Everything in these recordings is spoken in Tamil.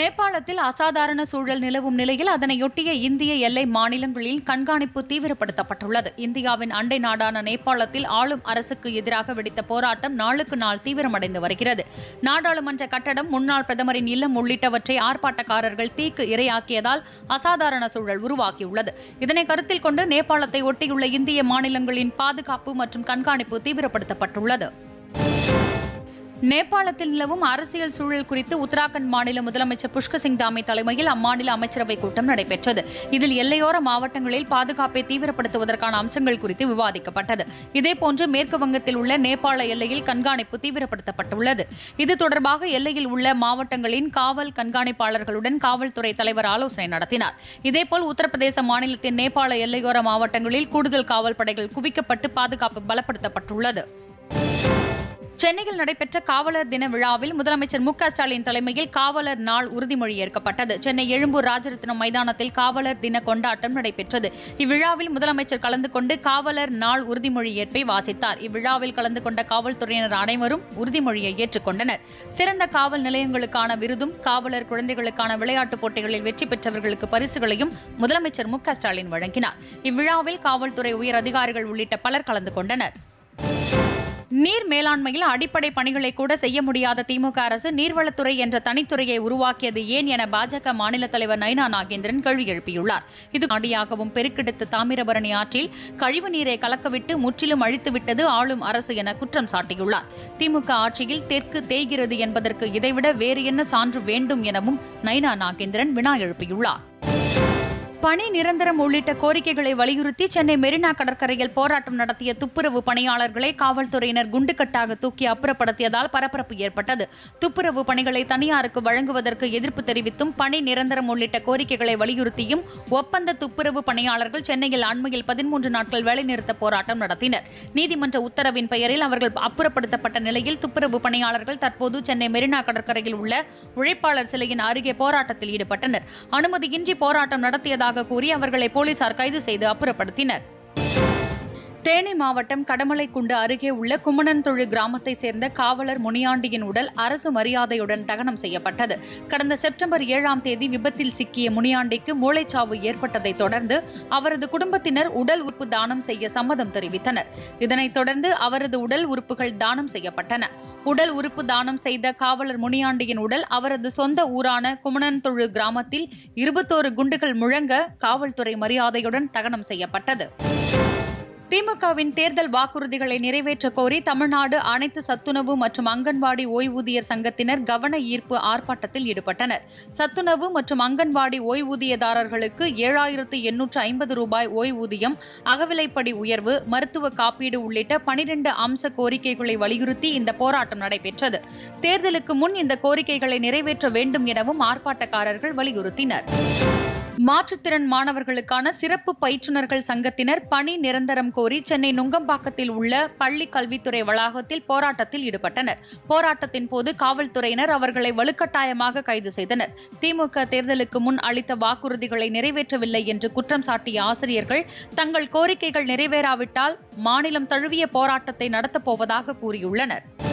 நேபாளத்தில் அசாதாரண சூழல் நிலவும் நிலையில் அதனையொட்டிய இந்திய எல்லை மாநிலங்களில் கண்காணிப்பு தீவிரப்படுத்தப்பட்டுள்ளது. இந்தியாவின் அண்டை நாடான நேபாளத்தில் ஆளும் அரசுக்கு எதிராக வெடித்த போராட்டம் நாளுக்கு நாள் தீவிரமடைந்து வருகிறது. நாடாளுமன்ற கட்டடம் முன்னாள் பிரதமரின் இல்லம் உள்ளிட்டவற்றை ஆர்ப்பாட்டக்காரர்கள் தீக்கு இரையாக்கியதால் அசாதாரண சூழல் உருவாகியுள்ளது. இதனை கருத்தில் கொண்டு நேபாளத்தை ஒட்டியுள்ள இந்திய மாநிலங்களின் பாதுகாப்பு மற்றும் கண்காணிப்பு தீவிரப்படுத்தப்பட்டுள்ளது. நேபாளத்தில் நிலவும் அரசியல் சூழல் குறித்து உத்தராகண்ட் மாநில முதலமைச்சர் புஷ்கசிங் சிங் தாமி தலைமையில் அம்மாநில அமைச்சரவைக் கூட்டம் நடைபெற்றது. இதில் எல்லையோர மாவட்டங்களில் பாதுகாப்பை தீவிரப்படுத்துவதற்கான அம்சங்கள் குறித்து விவாதிக்கப்பட்டது. இதேபோன்று மேற்கு வங்கத்தில் உள்ள நேபாள எல்லையில் கண்காணிப்பு தீவிரப்படுத்தப்பட்டுள்ளது. இது தொடர்பாக எல்லையில் உள்ள மாவட்டங்களின் காவல் கண்காணிப்பாளர்களுடன் காவல்துறை தலைவர் ஆலோசனை நடத்தினார். இதேபோல் உத்தரப்பிரதேச மாநிலத்தின் நேபாள எல்லையோர மாவட்டங்களில் கூடுதல் காவல் படைகள் குவிக்கப்பட்டு பாதுகாப்பு பலப்படுத்தப்பட்டுள்ளது. சென்னையில் நடைபெற்ற காவலர் தின விழாவில் முதலமைச்சர் மு ஸ்டாலின் தலைமையில் காவலர் நாள் உறுதிமொழி ஏற்கப்பட்டது சென்னை எழும்பூர் ராஜரத்னம் மைதானத்தில் காவலர் தின கொண்டாட்டம் நடைபெற்றது. இவ்விழாவில் முதலமைச்சர் கலந்து கொண்டு காவலர் நாள் உறுதிமொழி ஏற்பை வாசித்தார். இவ்விழாவில் கலந்து கொண்ட காவல்துறையினர் அனைவரும் உறுதிமொழியை ஏற்றுக்கொண்டனர். சிறந்த காவல் நிலையங்களுக்கான விருதும் காவலர் குழந்தைகளுக்கான விளையாட்டுப் போட்டிகளில் வெற்றி பெற்றவர்களுக்கு பரிசுகளையும் முதலமைச்சர் மு ஸ்டாலின் வழங்கினார். இவ்விழாவில் காவல்துறை உயர் அதிகாரிகள் உள்ளிட்ட பலர் கலந்து கொண்டனர். நீர் மேலாண்மையில் அடிப்படை பணிகளை கூட செய்ய முடியாத திமுக அரசு நீர்வளத்துறை என்ற தனித்துறையை உருவாக்கியது ஏன் என பாஜக மாநில தலைவர் நைனா நாகேந்திரன் கேள்வி எழுப்பியுள்ளார். இது அடியாகவும் பெருக்கெடுத்து தாமிரபரணி ஆற்றில் கழிவு நீரை கலக்கவிட்டு முற்றிலும் அழித்துவிட்டது ஆளும் அரசு என குற்றம் சாட்டியுள்ளார். திமுக ஆட்சியில் தெற்கு தேய்கிறது என்பதற்கு இதைவிட வேறு என்ன சான்று வேண்டும் எனவும் நைனா நாகேந்திரன் வினா எழுப்பியுள்ளார். பணி நிரந்தரம் உள்ளிட்ட கோரிக்கைகளை வலியுறுத்தி சென்னை மெரினா கடற்கரையில் போராட்டம் நடத்திய துப்புரவு பணியாளர்களை காவல்துறையினர் குண்டுக்கட்டாக தூக்கி அப்புறப்படுத்தியதால் பரபரப்பு ஏற்பட்டது. துப்புரவு பணிகளை தனியாருக்கு வழங்குவதற்கு எதிர்ப்பு தெரிவித்தும் பணி நிரந்தரம் உள்ளிட்ட கோரிக்கைகளை வலியுறுத்தியும் ஒப்பந்த துப்புரவு பணியாளர்கள் சென்னையில் அண்மையில் பதிமூன்று நாட்கள் வேலைநிறுத்த போராட்டம் நடத்தினர். நீதிமன்ற உத்தரவின் பெயரில் அவர்கள் அப்புறப்படுத்தப்பட்ட நிலையில் துப்புரவு பணியாளர்கள் தற்போது சென்னை மெரினா கடற்கரையில் உள்ள உழைப்பாளர் சிலையின் அருகே போராட்டத்தில் ஈடுபட்டனர். அனுமதியின்றி போராட்டம் நடத்தியதாக கூறி அவர்களை போலீசார் கைது செய்து அப்புறப்படுத்தினர். தேனி மாவட்டம் கடமலைக்குண்டு அருகே உள்ள குமணன்தொழு கிராமத்தை சேர்ந்த காவலர் முனியாண்டியின் உடல் அரசு மரியாதையுடன் தகனம் செய்யப்பட்டது. கடந்த செப்டம்பர் ஏழாம் தேதி விபத்தில் சிக்கிய முனியாண்டிக்கு மூளைச்சாவு ஏற்பட்டதை தொடர்ந்து அவரது குடும்பத்தினர் உடல் உறுப்பு தானம் செய்ய சம்மதம் தெரிவித்தனர். இதனைத் தொடர்ந்து அவரது உடல் உறுப்புகள் தானம் செய்யப்பட்டன. உடல் உறுப்பு தானம் செய்த காவலர் முனியாண்டியின் உடல் அவரது சொந்த ஊரான குமணன்தொழு கிராமத்தில் இருபத்தோரு குண்டுகள் முழங்க காவல்துறை மரியாதையுடன் தகனம் செய்யப்பட்டது. திமுகவின் தேர்தல் வாக்குறுதிகளை நிறைவேற்ற கோரி தமிழ்நாடு அனைத்து சத்துணவு மற்றும் அங்கன்வாடி ஓய்வூதியர் சங்கத்தினர் கவன ஈர்ப்பு ஆர்ப்பாட்டத்தில் ஈடுபட்டனர். சத்துணவு மற்றும் அங்கன்வாடி ஓய்வூதியதாரர்களுக்கு ஏழாயிரத்து எண்ணூற்று ஐம்பது ரூபாய் ஓய்வூதியம் அகவிலைப்படி உயர்வு மருத்துவ காப்பீடு உள்ளிட்ட பனிரெண்டு அம்ச கோரிக்கைகளை வலியுறுத்தி இந்த போராட்டம் நடைபெற்றது. தேர்தலுக்கு முன் இந்த கோரிக்கைகளை நிறைவேற்ற வேண்டும் எனவும் ஆர்ப்பாட்டக்காரர்கள் வலியுறுத்தினர். மாற்றுத்திறன் மாணவர்களுக்கான சிறப்பு பயிற்றுநர்கள் சங்கத்தினர் பணி நிரந்தரம் கோரி சென்னை நுங்கம்பாக்கத்தில் உள்ள பள்ளி கல்வித்துறை வளாகத்தில் போராட்டத்தில் ஈடுபட்டனர். போராட்டத்தின் போது காவல்துறையினர் அவர்களை வலுக்கட்டாயமாக கைது செய்தனர். திமுக தேர்தலுக்கு முன் அளித்த வாக்குறுதிகளை நிறைவேற்றவில்லை என்று குற்றம் சாட்டிய ஆசிரியர்கள் தங்கள் கோரிக்கைகள் நிறைவேறாவிட்டால் மாநிலம் தழுவிய போராட்டத்தை நடத்தப்போவதாக கூறியுள்ளனர்.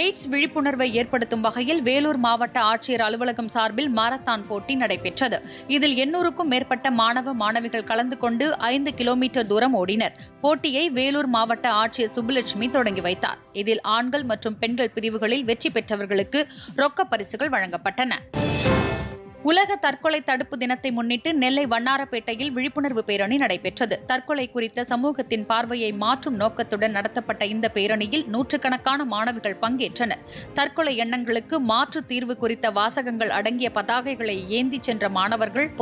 எய்ட்ஸ் விழிப்புணர்வை ஏற்படுத்தும் வகையில் வேலூர் மாவட்ட ஆட்சியர் அலுவலகம் சார்பில் மாரத்தான் போட்டி நடைபெற்றது. இதில் எண்ணூறுக்கும் மேற்பட்ட மாணவ மாணவிகள் கலந்து கொண்டு ஐந்து கிலோமீட்டர் தூரம் ஓடினர். போட்டியை வேலூர் மாவட்ட ஆட்சியர் சுப்புலட்சுமி தொடங்கி வைத்தார். இதில் ஆண்கள் மற்றும் பெண்கள் பிரிவுகளில் வெற்றி பெற்றவர்களுக்கு ரொக்க பரிசுகள் வழங்கப்பட்டன. உலக தற்கொலை தடுப்பு தினத்தை முன்னிட்டு நெல்லை வண்ணாரப்பேட்டையில் விழிப்புணர்வு பேரணி நடைபெற்றது. தற்கொலை குறித்த சமூகத்தின் பார்வையை மாற்றும் நோக்கத்துடன் நடத்தப்பட்ட இந்த பேரணியில் நூற்றுக்கணக்கான மாணவிகள் பங்கேற்றனர். தற்கொலை எண்ணங்களுக்கு மாற்று தீர்வு குறித்த வாசகங்கள் அடங்கிய பதாகைகளை ஏந்திச் சென்ற மாணவர்கள்